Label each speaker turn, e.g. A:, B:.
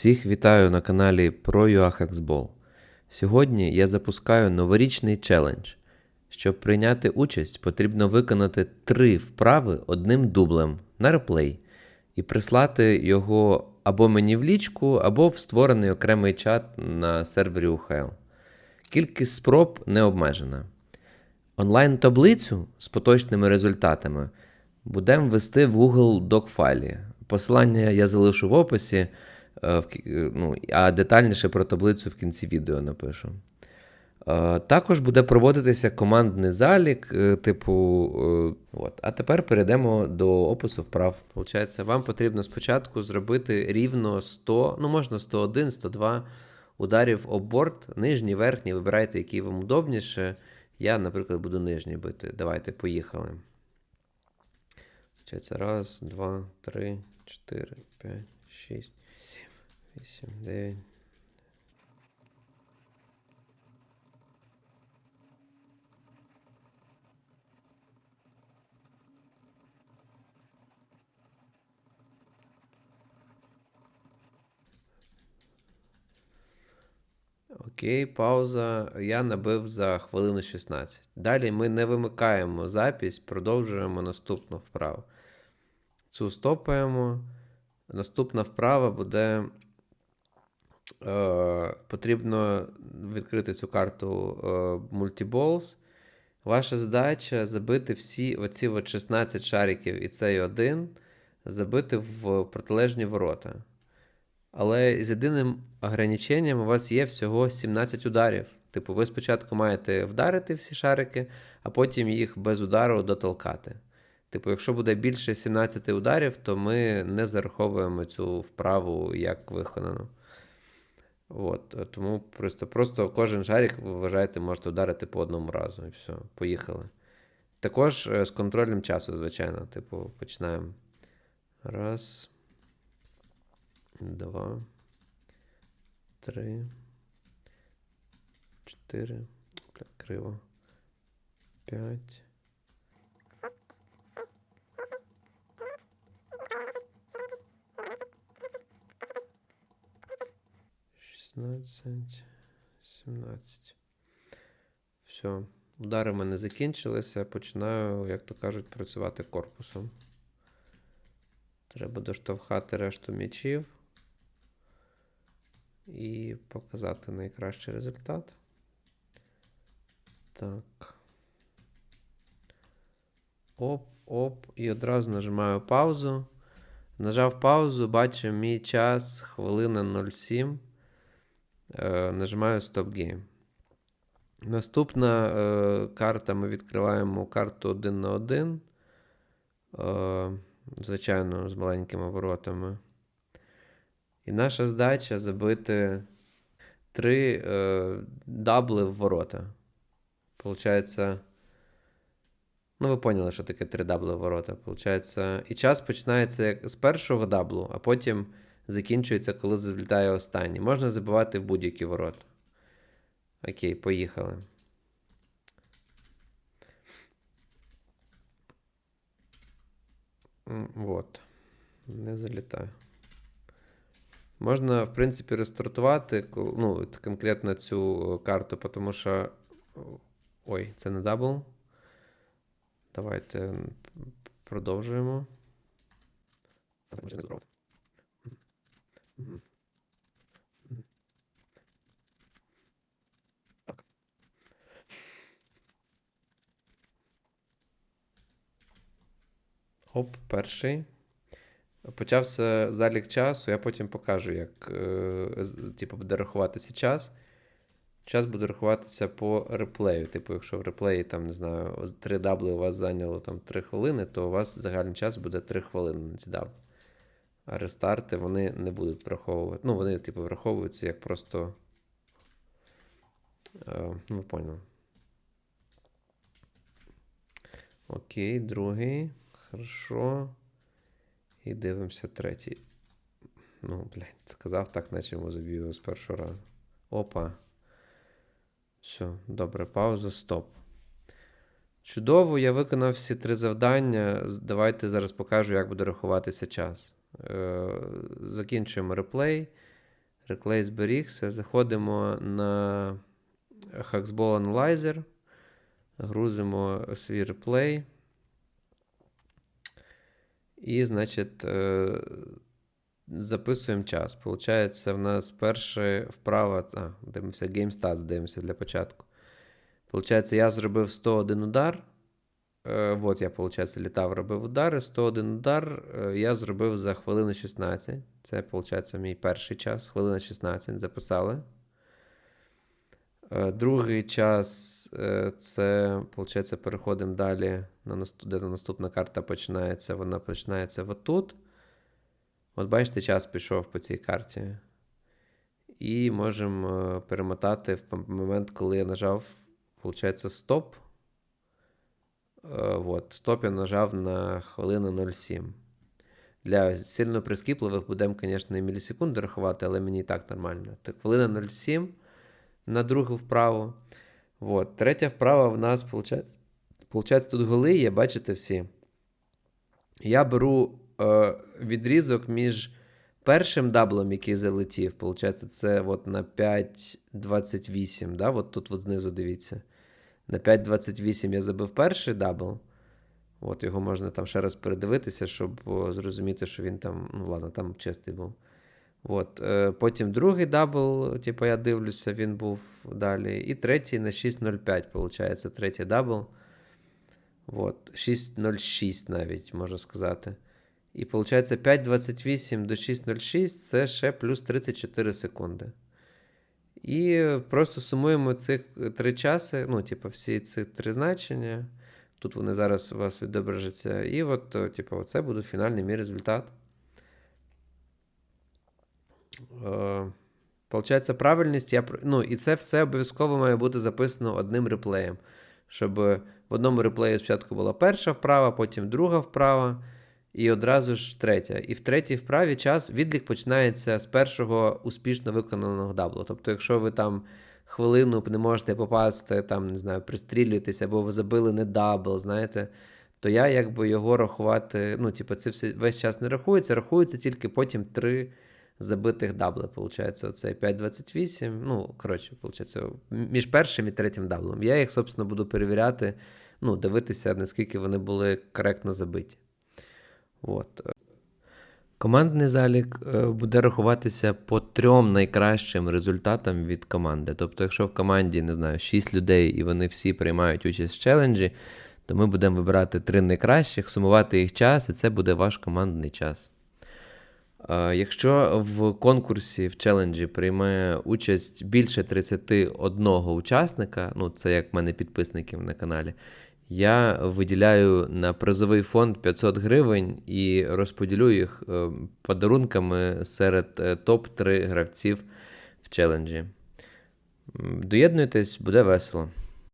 A: Всіх вітаю на каналі ProUAHexBall. Сьогодні я запускаю новорічний челендж. Щоб прийняти участь, потрібно виконати три вправи одним дублем на реплей і прислати його або мені в лічку, або в створений окремий чат на сервері UHL. Кількість спроб не обмежена. Онлайн-таблицю з поточними результатами будемо вести в Google Doc файлі. Посилання я залишу в описі, ну, а детальніше про таблицю в кінці відео напишу. Е, Також буде проводитися командний залік, е, типу. е, От. А тепер перейдемо до опису вправ. Получається, вам потрібно спочатку зробити рівно 100, ну можна 101, 102 ударів об борт, нижній, верхній, вибирайте, який вам удобніше. Я, наприклад, буду нижній бити. Давайте, поїхали. Раз, два, три, чотири, п'ять, шість, сім, вісім, дев'ять. Окей, пауза. Я набив за хвилину 16. Далі ми не вимикаємо запись, продовжуємо наступну вправу. Цю стопаємо. Наступна вправа буде. Е, потрібно відкрити цю карту е, Multiballs. Ваша задача забити всі оці от 16 шариків і цей один, забити в протилежні ворота. Але з єдиним ограниченням у вас є всього 17 ударів. Типу, ви спочатку маєте вдарити всі шарики, а потім їх без удару дотолкати. Типу, якщо буде більше 17 ударів, то ми не зараховуємо цю вправу як виконану. От, е, тому просто, просто кожен шарик, ви вважаєте, можете ударити по одному разу. І все, поїхали. Також е, з контролем часу, звичайно. Типу, починаємо. Раз. Два. Три. Чотири. Криво. П'ять. Шістнадцять. Сімнадцять. Все. Удари в мене закінчилися. Починаю, як то кажуть, працювати корпусом. Треба доштовхати решту м'ячів і показати найкращий результат. Так. Оп, оп. І одразу нажимаю паузу. Нажав паузу, бачу мій час хвилина 07. Е, нажимаю Stop Game. Наступна е, карта ми відкриваємо карту 1 на 1. Е, звичайно, з маленькими воротами. І наша здача забити три е, дабли в ворота. Получається. Ну, ви поняли, що таке три дабли в ворота. Получається, і час починається з першого даблу, а потім закінчується, коли залітає останній. Можна забивати в будь-які ворота. Окей, поїхали. Вот. Не залітаю. Можна, в принципі, рестартувати ну, конкретно цю карту, тому що. Ой, це не дабл. Давайте продовжуємо. Так, може, не добре. Мгм. Мгм. Так. Оп, перший. Почався залік часу, я потім покажу, як е, типу, буде рахуватися час. Час буде рахуватися по реплею. Типу, якщо в реплеї, там, не знаю, 3 дабли у вас зайняло там 3 хвилини, то у вас загальний час буде 3 хвилини на ці дабли. А рестарти вони не будуть враховувати. Ну, вони, типу, враховуються як просто. Е, ну, поняли. Окей, другий. Хорошо. І дивимося третій. Ну, блядь, сказав так, наче йому заб'ю з першого разу. Опа. Все, добре, пауза, стоп. Чудово, я виконав всі три завдання. Давайте зараз покажу, як буде рахуватися час. Е, закінчуємо реплей. Реклей зберігся. Заходимо на Hacksball Analyzer. Грузимо свій реплей. І, значить, е, записуємо час. Получається, в нас перша вправа. А, дивимося, GameStats дивимося для початку. Получається, я зробив 101 удар. Е, от я, виходить, літав, робив удари. 101 удар е, я зробив за хвилину 16. Це, виходить, мій перший час. Хвилина 16. Записали. Другий час це, виходить, переходимо далі, на де наступна карта починається. Вона починається отут. От бачите, час пішов по цій карті. І можемо е, перемотати в момент, коли я нажав, виходить, стоп. Е, от, стоп я нажав на хвилину 07. Для сильно прискіпливих будемо, звісно, і мілісекунди рахувати, але мені і так нормально. Так, хвилина 07 на другу вправу. От. Третя вправа в нас, виходить, виходить, тут голи є, бачите всі. Я беру е, відрізок між першим даблом, який залетів, виходить, це от на 5.28. Да? От тут от знизу дивіться. На 5.28 я забив перший дабл. От його можна там ще раз передивитися, щоб зрозуміти, що він там, ну ладно, там чистий був. От, е, потім другий дабл, типу, я дивлюся, він був далі. І третій на 6.05, виходить, третій дабл. От, 6.06 навіть, можна сказати. І виходить, 5.28 до 6.06 це ще плюс 34 секунди. І просто сумуємо цих три часи, ну, типу, всі ці три значення. Тут вони зараз у вас відображаться. І от, типу, це буде фінальний мій результат. Е, Получається, правильність. Я, ну, і це все обов'язково має бути записано одним реплеєм. Щоб в одному реплеї спочатку була перша вправа, потім друга вправа, і одразу ж третя. І в третій вправі час відлік починається з першого успішно виконаного даблу. Тобто, якщо ви там хвилину не можете попасти, там, не знаю, пристрілюєтесь, або ви забили не дабл, знаєте, то я якби його рахувати, ну, типу, це все, весь час не рахується, рахується тільки потім три забитих дабли, виходить, оце 5.28. Ну, коротше, виходить, між першим і третім даблом. Я їх, собственно, буду перевіряти, ну, дивитися, наскільки вони були коректно забиті. От. Командний залік е, буде рахуватися по трьом найкращим результатам від команди. Тобто, якщо в команді, не знаю, 6 людей і вони всі приймають участь в челенджі, то ми будемо вибирати три найкращих, сумувати їх час, і це буде ваш командний час. Е, Якщо в конкурсі в челенджі приймає участь більше 31 учасника, ну це як в мене підписників на каналі, я виділяю на призовий фонд 500 гривень і розподілю їх е, подарунками серед е, топ-3 гравців в челенджі. Доєднуйтесь, буде весело.